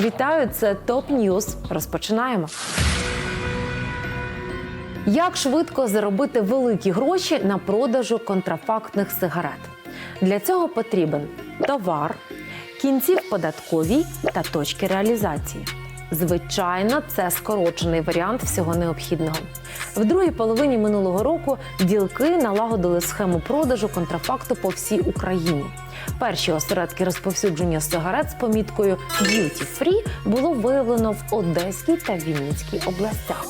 Вітаю, це ТОП Ньюз. Розпочинаємо. Як швидко заробити великі гроші на продажу контрафактних сигарет? Для цього потрібен товар, кінці в податковій та точки реалізації. Звичайно, це скорочений варіант всього необхідного. В другій половині минулого року ділки налагодили схему продажу контрафакту по всій Україні. Перші осередки розповсюдження сигарет з поміткою «Duty Free» було виявлено в Одеській та Вінницькій областях.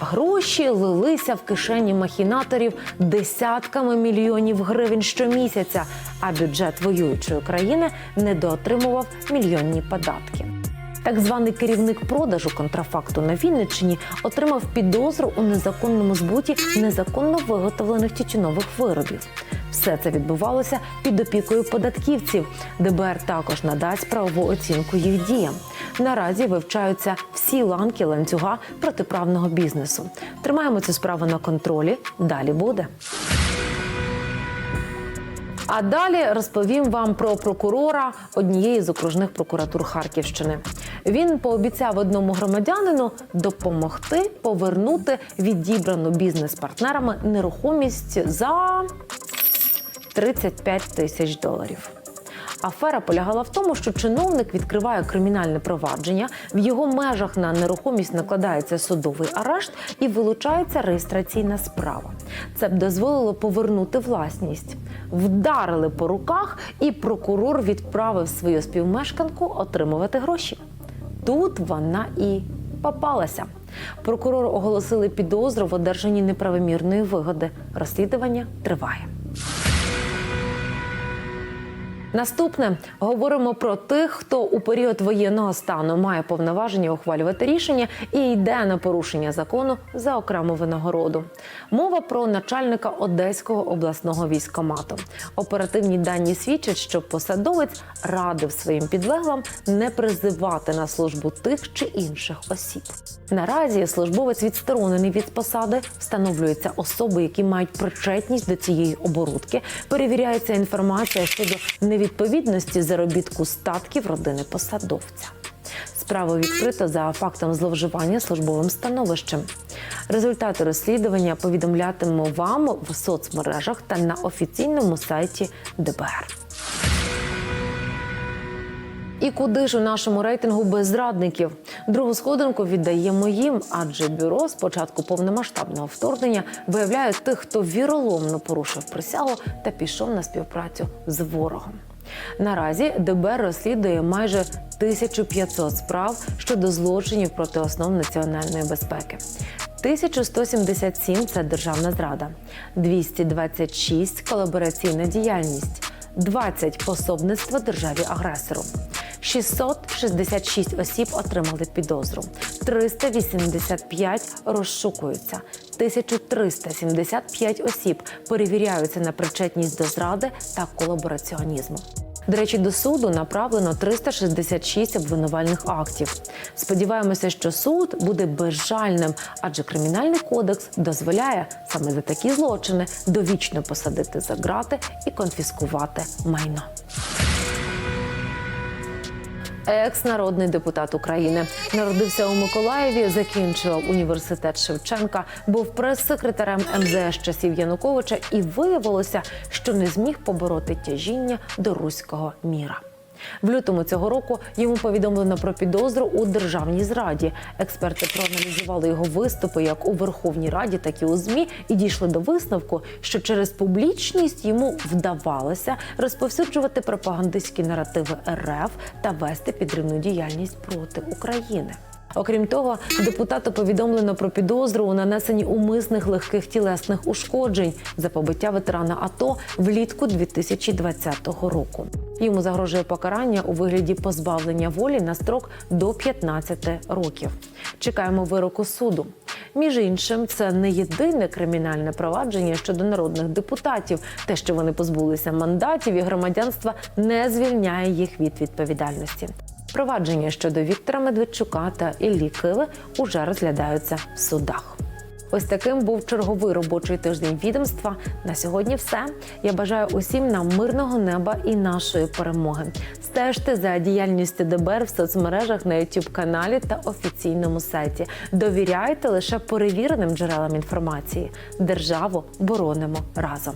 Гроші лилися в кишені махінаторів десятками мільйонів гривень щомісяця, а бюджет воюючої країни недоотримував мільйонні податки. Так званий керівник продажу контрафакту на Вінниччині отримав підозру у незаконному збуті незаконно виготовлених тютюнових виробів. Все це відбувалося під опікою податківців. ДБР також надасть правову оцінку їх діям. Наразі вивчаються всі ланки ланцюга протиправного бізнесу. Тримаємо цю справу на контролі. Далі буде. А далі розповім вам про прокурора однієї з окружних прокуратур Харківщини. Він пообіцяв одному громадянину допомогти повернути відібрану бізнес-партнерами нерухомість за 35 тисяч доларів. Афера полягала в тому, що чиновник відкриває кримінальне провадження, в його межах на нерухомість накладається судовий арешт і вилучається реєстраційна справа. Це б дозволило повернути власність. Вдарили по руках, і прокурор відправив свою співмешканку отримувати гроші. Тут вона і попалася. Прокурор оголосили підозру в одержанні неправомірної вигоди. Розслідування триває. Наступне говоримо про тих, хто у період воєнного стану має повноваження ухвалювати рішення і йде на порушення закону за окрему винагороду. Мова про начальника Одеського обласного військомату. Оперативні дані свідчать, що посадовець радив своїм підлеглам не призивати на службу тих чи інших осіб. Наразі службовець відсторонений від посади, встановлюються особи, які мають причетність до цієї оборудки. Перевіряється інформація щодо невідповідності заробітку статків родини посадовця. Справу відкрито за фактом зловживання службовим становищем. Результати розслідування повідомлятимемо вам в соцмережах та на офіційному сайті ДБР. І куди ж у нашому рейтингу без зрадників? Другу сходинку віддаємо їм, адже бюро з початку повномасштабного вторгнення виявляє тих, хто віроломно порушив присягу та пішов на співпрацю з ворогом. Наразі ДБР розслідує майже 1500 справ щодо злочинів проти основ національної безпеки. 1177 – це державна зрада, 226 – колабораційна діяльність, 20 – пособництво державі-агресору. 666 осіб отримали підозру, 385 розшукуються, 1375 осіб перевіряються на причетність до зради та колабораціонізму. До речі, до суду направлено 366 обвинувальних актів. Сподіваємося, що суд буде безжальним, адже кримінальний кодекс дозволяє саме за такі злочини довічно посадити за ґрати і конфіскувати майно. Екс-народний депутат України народився у Миколаєві, закінчував університет Шевченка, був прес-секретарем МЗС часів Януковича і виявилося, що не зміг побороти тяжіння до руського міра. В лютому цього року йому повідомлено про підозру у державній зраді. Експерти проаналізували його виступи як у Верховній Раді, так і у ЗМІ, і дійшли до висновку, що через публічність йому вдавалося розповсюджувати пропагандистські наративи РФ та вести підривну діяльність проти України. Окрім того, депутату повідомлено про підозру у нанесенні умисних легких тілесних ушкоджень за побиття ветерана АТО влітку 2020 року. Йому загрожує покарання у вигляді позбавлення волі на строк до 15 років. Чекаємо вироку суду. Між іншим, це не єдине кримінальне провадження щодо народних депутатів. Те, що вони позбулися мандатів і громадянства, не звільняє їх від відповідальності. Провадження щодо Віктора Медведчука та Іллі Киви уже розглядаються в судах. Ось таким був черговий робочий тиждень відомства. На сьогодні все. Я бажаю усім нам мирного неба і нашої перемоги. Стежте за діяльністю ДБР в соцмережах на youtube каналі та офіційному сайті. Довіряйте лише перевіреним джерелам інформації. Державу боронимо разом.